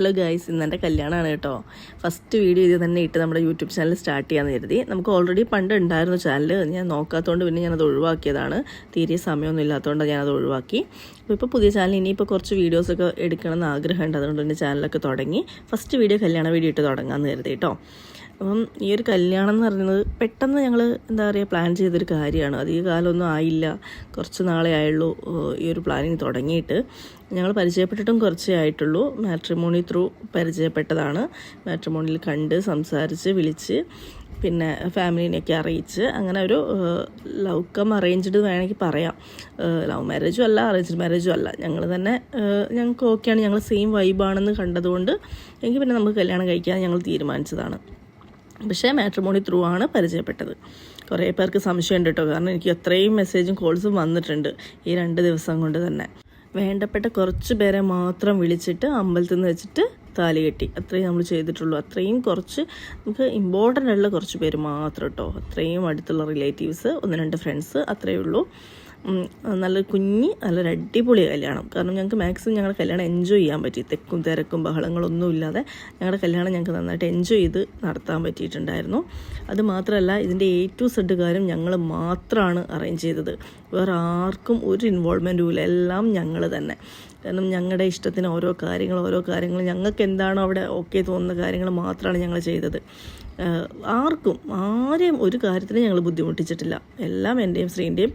Hello guys ഇന്ന് എന്റെ കല്യാണമാണ് കേട്ടോ. ഫസ്റ്റ് വീഡിയോ ഇത് തന്നെ ഇട്ട് നമ്മുടെ യൂട്യൂബ് ചാനൽ സ്റ്റാർട്ട് ചെയ്യാമെന്ന് കരുതി. നമുക്ക് ഓൾറെഡി പണ്ട് ഉണ്ടായിരുന്നു ചാനൽ ഞാൻ നോക്കാത്തതുകൊണ്ട് പിന്നെ ഞാനത് ഒഴിവാക്കിയതാണ്. തീരെ സമയമൊന്നും ഇല്ലാത്തതുകൊണ്ട് ഞാനത് ഒഴിവാക്കി. അപ്പോൾ ഇപ്പോൾ പുതിയ ചാനൽ ഇനിയിപ്പോൾ കുറച്ച് വീഡിയോസൊക്കെ എടുക്കണമെന്ന് ആഗ്രഹമുണ്ട്. അതുകൊണ്ട് തന്നെ ചാനലൊക്കെ തുടങ്ങി. ഫസ്റ്റ് വീഡിയോ കല്യാണ വീഡിയോ ഇട്ട് തുടങ്ങാമെന്ന് കരുതി കേട്ടോ. അപ്പം ഈ ഒരു കല്യാണം എന്ന് പറയുന്നത് പെട്ടെന്ന് ഞങ്ങൾ എന്താ പറയുക പ്ലാൻ ചെയ്തൊരു കാര്യമാണ്. അധിക കാലമൊന്നും ആയില്ല. കുറച്ച് നാളെ ആയുള്ളൂ ഈ ഒരു പ്ലാനിങ് തുടങ്ങിയിട്ട്. ഞങ്ങൾ പരിചയപ്പെട്ടിട്ടും കുറച്ചേ ആയിട്ടുള്ളൂ. Matrimony through പരിചയപ്പെട്ടതാണ്. മാട്രിമോണിയിൽ കണ്ട് സംസാരിച്ച് വിളിച്ച് പിന്നെ ഫാമിലിനെയൊക്കെ അറിയിച്ച് അങ്ങനെ ഒരു ലവ് കം അറേഞ്ച്ഡ് വേണമെങ്കിൽ പറയാം. ലവ് മാരേജും അല്ല അറേഞ്ച്ഡ് മാരേജും അല്ല. ഞങ്ങൾ തന്നെ ഞങ്ങൾക്ക് ഓക്കെയാണ് ഞങ്ങൾ സെയിം വൈബാണെന്ന് കണ്ടതുകൊണ്ട് എങ്കിൽ പിന്നെ നമുക്ക് കല്യാണം കഴിക്കാൻ ഞങ്ങൾ തീരുമാനിച്ചതാണ്. പക്ഷേ മാട്രിമോണി ത്രൂ ആണ് പരിചയപ്പെട്ടത്. കുറേ പേർക്ക് സംശയമുണ്ട് കേട്ടോ. കാരണം എനിക്ക് അത്രയും മെസ്സേജും കോൾസും വന്നിട്ടുണ്ട് ഈ രണ്ട് ദിവസം കൊണ്ട് തന്നെ. വേണ്ടപ്പെട്ട കുറച്ച് പേരെ മാത്രം വിളിച്ചിട്ട് അമ്പലത്തിൽ നിന്ന് വെച്ചിട്ട് താലി കെട്ടി. അത്രയും നമ്മൾ ചെയ്തിട്ടുള്ളൂ. അത്രയും കുറച്ച് നമുക്ക് ഇമ്പോർട്ടന്റ് ഉള്ള കുറച്ച് പേര് മാത്രം കേട്ടോ. അത്രയും അടുത്തുള്ള റിലേറ്റീവ്സ് ഒന്ന് രണ്ട് ഫ്രണ്ട്സ് അത്രയേ ഉള്ളൂ. നല്ല കുഞ്ഞ് നല്ലൊരു അടിപൊളി കല്യാണം. കാരണം ഞങ്ങൾക്ക് മാക്സിമം ഞങ്ങളുടെ കല്യാണം എൻജോയ് ചെയ്യാൻ പറ്റി. തെക്കും തിരക്കും ബഹളങ്ങളൊന്നും ഇല്ലാതെ ഞങ്ങളുടെ കല്യാണം ഞങ്ങൾക്ക് നന്നായിട്ട് എൻജോയ് ചെയ്ത് നടത്താൻ പറ്റിയിട്ടുണ്ടായിരുന്നു. അത് മാത്രമല്ല ഇതിന്റെ എ ടു സെഡ് കാര്യം ഞങ്ങൾ മാത്രമാണ് അറേഞ്ച് ചെയ്തത്. വേറെ ആർക്കും ഒരു ഇൻവോൾവ്മെന്റും ഇല്ല. എല്ലാം ഞങ്ങൾ തന്നെ. കാരണം ഞങ്ങളുടെ ഇഷ്ടത്തിന് ഓരോ കാര്യങ്ങൾ ഓരോ കാര്യങ്ങൾ ഞങ്ങൾക്ക് എന്താണോ അവിടെ ഓക്കെ തോന്നുന്ന കാര്യങ്ങൾ മാത്രമാണ് ഞങ്ങൾ ചെയ്തത്. ആർക്കും ആരെയും ഒരു കാര്യത്തിനും ഞങ്ങൾ ബുദ്ധിമുട്ടിച്ചിട്ടില്ല. എല്ലാം എന്റെയും ശ്രീന്റെയും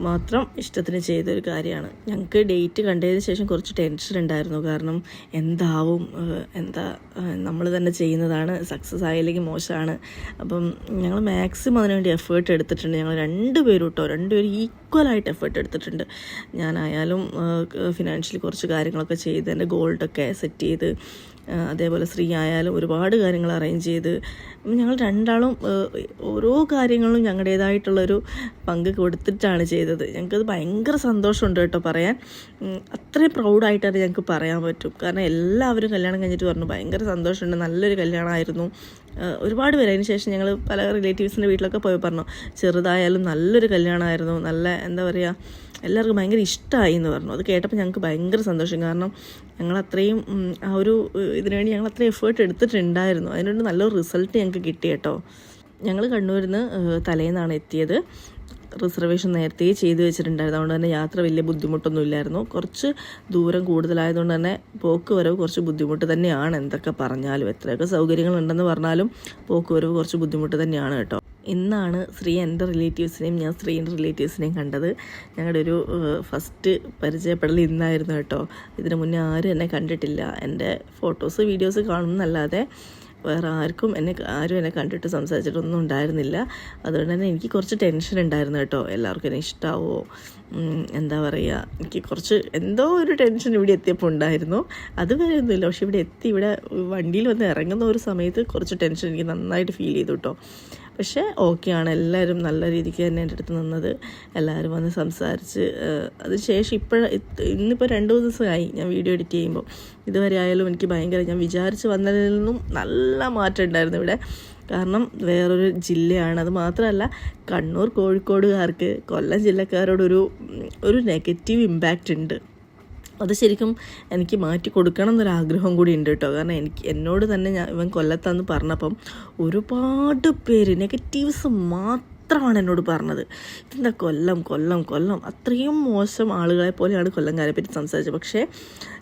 മാത്രം ഇഷ്ടത്തിന് ചെയ്തൊരു കാര്യമാണ്. ഞങ്ങൾക്ക് ഡേറ്റ് കണ്ടതിന് ശേഷം കുറച്ച് ടെൻഷൻ ഉണ്ടായിരുന്നു. കാരണം എന്താവും എന്താ നമ്മൾ തന്നെ ചെയ്യുന്നതാണ് സക്സസ് ആയില്ലെങ്കിൽ മോശമാണ്. അപ്പം ഞങ്ങൾ മാക്സിമം അതിനുവേണ്ടി എഫേർട്ട് എടുത്തിട്ടുണ്ട്. ഞങ്ങൾ രണ്ടുപേരും കേട്ടോ രണ്ടുപേരും ഈക്വലായിട്ട് എഫേർട്ട് എടുത്തിട്ടുണ്ട്. ഞാനായാലും ഫിനാൻഷ്യലി കുറച്ച് കാര്യങ്ങളൊക്കെ ചെയ്ത് എന്റെ ഗോൾഡൊക്കെ സെറ്റ് ചെയ്ത് അതേപോലെ ശ്രീ ആയാലും ഒരുപാട് കാര്യങ്ങൾ അറേഞ്ച് ചെയ്ത് ഞങ്ങൾ രണ്ടാളും ഓരോ കാര്യങ്ങളും ഞങ്ങളുടേതായിട്ടുള്ളൊരു പങ്ക് കൊടുത്തിട്ടാണ് ചെയ്തത്. ഞങ്ങൾക്കത് ഭയങ്കര സന്തോഷമുണ്ട് കേട്ടോ പറയാൻ. അത്രയും പ്രൗഡായിട്ടാണ് ഞങ്ങൾക്ക് പറയാൻ പറ്റും. കാരണം എല്ലാവരും കല്യാണം കഴിഞ്ഞിട്ട് പറഞ്ഞു ഭയങ്കര സന്തോഷമുണ്ട് നല്ലൊരു കല്യാണമായിരുന്നു. ഒരുപാട് പേര്. അതിന് ശേഷം ഞങ്ങൾ പല റിലേറ്റീവ്സിന്റെ വീട്ടിലൊക്കെ പോയി പറഞ്ഞു ചെറുതായാലും നല്ലൊരു കല്യാണമായിരുന്നു. നല്ല എന്താ പറയുക എല്ലാവർക്കും ഭയങ്കര ഇഷ്ടമായി എന്ന് പറഞ്ഞു. അത് കേട്ടപ്പോൾ ഞങ്ങൾക്ക് ഭയങ്കര സന്തോഷം. കാരണം ഞങ്ങൾ അത്രയും ആ ഒരു ഇതിനുവേണ്ടി ഇതിനു വേണ്ടി ഞങ്ങൾ അത്രയും എഫേർട്ട് എടുത്തിട്ടുണ്ടായിരുന്നു. അതിനൊരു നല്ലൊരു റിസൾട്ട് ഞങ്ങൾക്ക് കിട്ടി കേട്ടോ. ഞങ്ങൾ കണ്ണൂരിൽ നിന്ന് തലേന്നാണ് എത്തിയത്. റിസർവേഷൻ നേരത്തെ ചെയ്ത് വെച്ചിട്ടുണ്ടായിരുന്നു. അതുകൊണ്ട് തന്നെ യാത്ര വലിയ ബുദ്ധിമുട്ടൊന്നും ഇല്ലായിരുന്നു. കുറച്ച് ദൂരം കൂടുതലായതുകൊണ്ട് തന്നെ പോക്ക് വരവ് കുറച്ച് ബുദ്ധിമുട്ട് തന്നെയാണ്. എന്തൊക്കെ പറഞ്ഞാലും എത്രയൊക്കെ സൗകര്യങ്ങളുണ്ടെന്ന് പറഞ്ഞാലും പോക്ക് വരവ് കുറച്ച് ബുദ്ധിമുട്ട് തന്നെയാണ് കേട്ടോ. ഇന്നാണ് ശ്രീ എന്റെ റിലേറ്റീവ്സിനെയും ഞാൻ ശ്രീന്റെ റിലേറ്റീവ്സിനെയും കണ്ടത്. ഞങ്ങളുടെ ഒരു ഫസ്റ്റ് പരിചയപ്പെടൽ ഇന്നായിരുന്നു കേട്ടോ. ഇതിനു മുന്നേ ആരും എന്നെ കണ്ടിട്ടില്ല. എന്റെ ഫോട്ടോസ് വീഡിയോസ് കാണുന്നല്ലാതെ വേറെ ആർക്കും എന്നെ ആരും എന്നെ കണ്ടിട്ട് സംസാരിച്ചിട്ടൊന്നും ഉണ്ടായിരുന്നില്ല. അതുകൊണ്ട് തന്നെ എനിക്ക് കുറച്ച് ടെൻഷൻ ഉണ്ടായിരുന്നു കേട്ടോ. എല്ലാവർക്കും എന്നെ ഇഷ്ടാവോ? എന്താ പറയുക എനിക്ക് കുറച്ച് എന്തോ ഒരു ടെൻഷൻ ഇവിടെ എത്തിയപ്പോൾ ഉണ്ടായിരുന്നു. അതുവരെ ഒന്നുമില്ല. പക്ഷെ ഇവിടെ എത്തി ഇവിടെ വണ്ടിയിൽ വന്ന് ഇറങ്ങുന്ന ഒരു സമയത്ത് കുറച്ച് ടെൻഷൻ എനിക്ക് നന്നായിട്ട് ഫീൽ ചെയ്തു കേട്ടോ. പക്ഷേ ഓക്കെയാണ്. എല്ലാവരും നല്ല രീതിക്ക് തന്നെ എന്റെ അടുത്ത് നിന്നത്. എല്ലാവരും വന്ന് സംസാരിച്ച് അതിനുശേഷം ഇപ്പോൾ ഇന്നിപ്പോൾ രണ്ട് ദിവസമായി ഞാൻ വീഡിയോ എഡിറ്റ് ചെയ്യുമ്പോൾ. ഇതുവരെ ആയാലും എനിക്ക് ഭയങ്കര ഞാൻ വിചാരിച്ച് വന്നതിൽ നിന്നും നല്ല മാറ്റം ഉണ്ടായിരുന്നു ഇവിടെ. കാരണം വേറൊരു ജില്ലയാണ്. അത് മാത്രമല്ല കണ്ണൂർ കോഴിക്കോടുകാർക്ക് കൊല്ലം ജില്ലക്കാരോടൊരു ഒരു നെഗറ്റീവ് ഇമ്പാക്റ്റ് ഉണ്ട്. അത് ശരിക്കും എനിക്ക് മാറ്റി കൊടുക്കണം എന്നൊരാഗ്രഹം കൂടി ഉണ്ട് കേട്ടോ. കാരണം എനിക്ക് എന്നോട് തന്നെ ഞാൻ ഇവൻ കൊല്ലത്താന്ന് പറഞ്ഞപ്പം ഒരുപാട് പേര് നെഗറ്റീവ്സ് മാത്രമാണ് എന്നോട് പറഞ്ഞത്. ഇതെന്താ കൊല്ലം കൊല്ലം കൊല്ലം? അത്രയും മോശം ആളുകളെ പോലെയാണ് കൊല്ലംകാരെ പറ്റി സംസാരിച്ചത്. പക്ഷേ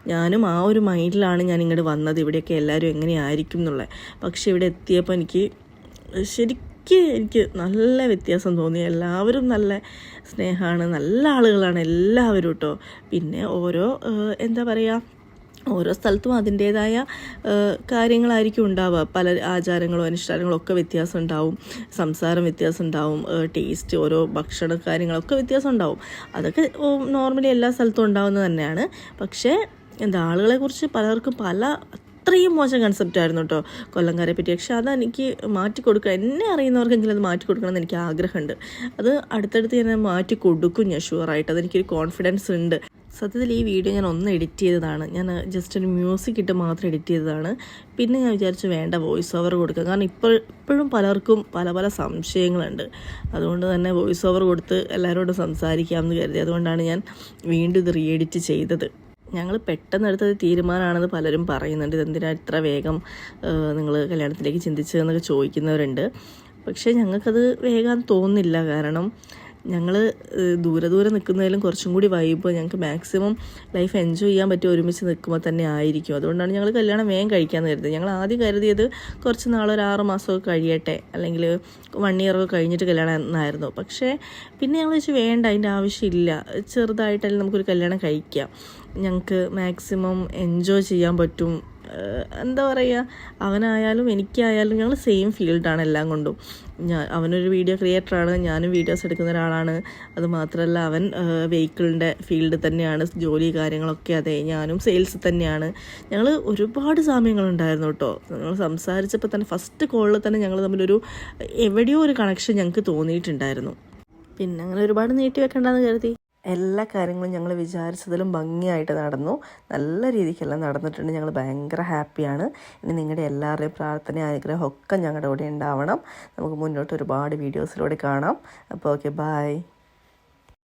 ഞാനും ആ ഒരു മൈൻഡിലാണ് ഞാൻ ഇങ്ങോട്ട് വന്നത്. ഇവിടെയൊക്കെ എല്ലാവരും എങ്ങനെയായിരിക്കും എന്നുള്ളത്. പക്ഷേ ഇവിടെ എത്തിയപ്പോൾ എനിക്ക് ശരിക്കും എനിക്ക് എനിക്ക് നല്ല വ്യത്യാസം തോന്നി. എല്ലാവരും നല്ല സ്നേഹമാണ് നല്ല ആളുകളാണ് എല്ലാവരും കേട്ടോ പിന്നെ ഓരോ എന്താ പറയുക ഓരോ സ്ഥലത്തും അതിന്റേതായ കാര്യങ്ങളായിരിക്കും ഉണ്ടാവുക. പല ആചാരങ്ങളും അനുഷ്ഠാനങ്ങളും ഒക്കെ വ്യത്യാസം ഉണ്ടാവും. സംസാരം വ്യത്യാസം ഉണ്ടാവും. ടേസ്റ്റ് ഓരോ ഭക്ഷണ കാര്യങ്ങളൊക്കെ വ്യത്യാസം ഉണ്ടാവും. അതൊക്കെ നോർമലി എല്ലാ സ്ഥലത്തും ഉണ്ടാവുന്നത് തന്നെയാണ്. പക്ഷേ എന്താ ആളുകളെക്കുറിച്ച് പലർക്കും പല അത്രയും മോശം കൺസെപ്റ്റ് ആയിരുന്നു കേട്ടോ കൊല്ലംകാരെ പറ്റി. പക്ഷെ അതെനിക്ക് മാറ്റി കൊടുക്കുക എന്നെ അറിയുന്നവർക്കെങ്കിലും അത് മാറ്റി കൊടുക്കണം എന്ന് എനിക്ക് ആഗ്രഹമുണ്ട്. അത് അടുത്തടുത്ത് ഞാൻ മാറ്റി കൊടുക്കും ഞാൻ ഷുവറായിട്ട് അതെനിക്കൊരു കോൺഫിഡൻസ് ഉണ്ട്. സത്യത്തിൽ ഈ വീഡിയോ ഞാൻ ഒന്ന് എഡിറ്റ് ചെയ്തതാണ്. ഞാൻ ജസ്റ്റ് ഒരു മ്യൂസിക് ഇട്ട് മാത്രം എഡിറ്റ് ചെയ്തതാണ്. പിന്നെ ഞാൻ വിചാരിച്ചു വേണ്ട വോയിസ് ഓവർ കൊടുക്കുക കാരണം ഇപ്പോൾ ഇപ്പോഴും പലർക്കും പല പല സംശയങ്ങളുണ്ട്. അതുകൊണ്ട് തന്നെ വോയിസ് ഓവർ കൊടുത്ത് എല്ലാവരോടും സംസാരിക്കാമെന്ന് കരുതി. അതുകൊണ്ടാണ് ഞാൻ വീണ്ടും ഇത് റീ എഡിറ്റ് ചെയ്തത്. ഞങ്ങൾ പെട്ടെന്ന് എടുത്തത് തീരുമാനമാണെന്ന് പലരും പറയുന്നുണ്ട്. ഇതെന്തിനാ ഇത്ര വേഗം നിങ്ങൾ കല്യാണത്തിലേക്ക് ചിന്തിച്ചതെന്നൊക്കെ ചോദിക്കുന്നവരുണ്ട്. പക്ഷേ ഞങ്ങൾക്കത് വേഗം തോന്നുന്നില്ല. കാരണം ഞങ്ങൾ ദൂരെ ദൂരെ നിൽക്കുന്നതിലും കുറച്ചും കൂടി വൈബ് ഞങ്ങൾക്ക് മാക്സിമം ലൈഫ് എൻജോയ് ചെയ്യാൻ പറ്റും ഒരുമിച്ച് നിൽക്കുമ്പോൾ തന്നെ ആയിരിക്കും. അതുകൊണ്ടാണ് ഞങ്ങൾ കല്യാണം വേഗം കഴിക്കാൻ കരുതുന്നത്. ഞങ്ങൾ ആദ്യം കരുതിയത് കുറച്ച് നാൾ ഒരു ആറ് മാസമൊക്കെ കഴിയട്ടെ. അല്ലെങ്കിൽ വൺ ഇയറൊക്കെ കഴിഞ്ഞിട്ട് കല്യാണം എന്നായിരുന്നു. പക്ഷേ പിന്നെ ഞങ്ങൾ വെച്ച് വേണ്ട അതിന്റെ ആവശ്യമില്ല. ചെറുതായിട്ടല്ലേ നമുക്കൊരു കല്യാണം കഴിക്കാം. ഞങ്ങൾക്ക് മാക്സിമം എൻജോയ് ചെയ്യാൻ പറ്റും. എന്താ പറയുക അവനായാലും എനിക്കായാലും ഞങ്ങൾ സെയിം ഫീൽഡാണ് എല്ലാം കൊണ്ടും. ഞാൻ അവനൊരു വീഡിയോ ക്രിയേറ്ററാണ് ഞാനും വീഡിയോസ് എടുക്കുന്ന ഒരാളാണ്. അത് മാത്രമല്ല അവൻ വെഹിക്കിളിന്റെ ഫീൽഡ് തന്നെയാണ്. ജോലി കാര്യങ്ങളൊക്കെ അതെ ഞാനും സെയിൽസ് തന്നെയാണ്. ഞങ്ങൾ ഒരുപാട് സാമ്യങ്ങളുണ്ടായിരുന്നു കേട്ടോ. ഞങ്ങൾ സംസാരിച്ചപ്പോൾ തന്നെ ഫസ്റ്റ് കോളിൽ തന്നെ ഞങ്ങൾ തമ്മിലൊരു എവിടെയോ ഒരു കണക്ഷൻ ഞങ്ങൾക്ക് തോന്നിയിട്ടുണ്ടായിരുന്നു. പിന്നെ അങ്ങനെ ഒരുപാട് നീട്ടി വെക്കണ്ടെന്ന് കരുതി. എല്ലാ കാര്യങ്ങളും ഞങ്ങൾ വിചാരിച്ചതിലും ഭംഗിയായിട്ട് നടന്നു. നല്ല രീതിക്കെല്ലാം നടന്നിട്ടുണ്ട്. ഞങ്ങൾ ഭയങ്കര ഹാപ്പിയാണ്. ഇനി നിങ്ങളുടെ എല്ലാവരുടെയും പ്രാർത്ഥന ആഗ്രഹം ഒക്കെ ഞങ്ങളുടെ കൂടെ ഉണ്ടാവണം. നമുക്ക് മുന്നോട്ട് ഒരുപാട് വീഡിയോസിലൂടെ കാണാം. അപ്പോൾ ഓക്കെ ബായ്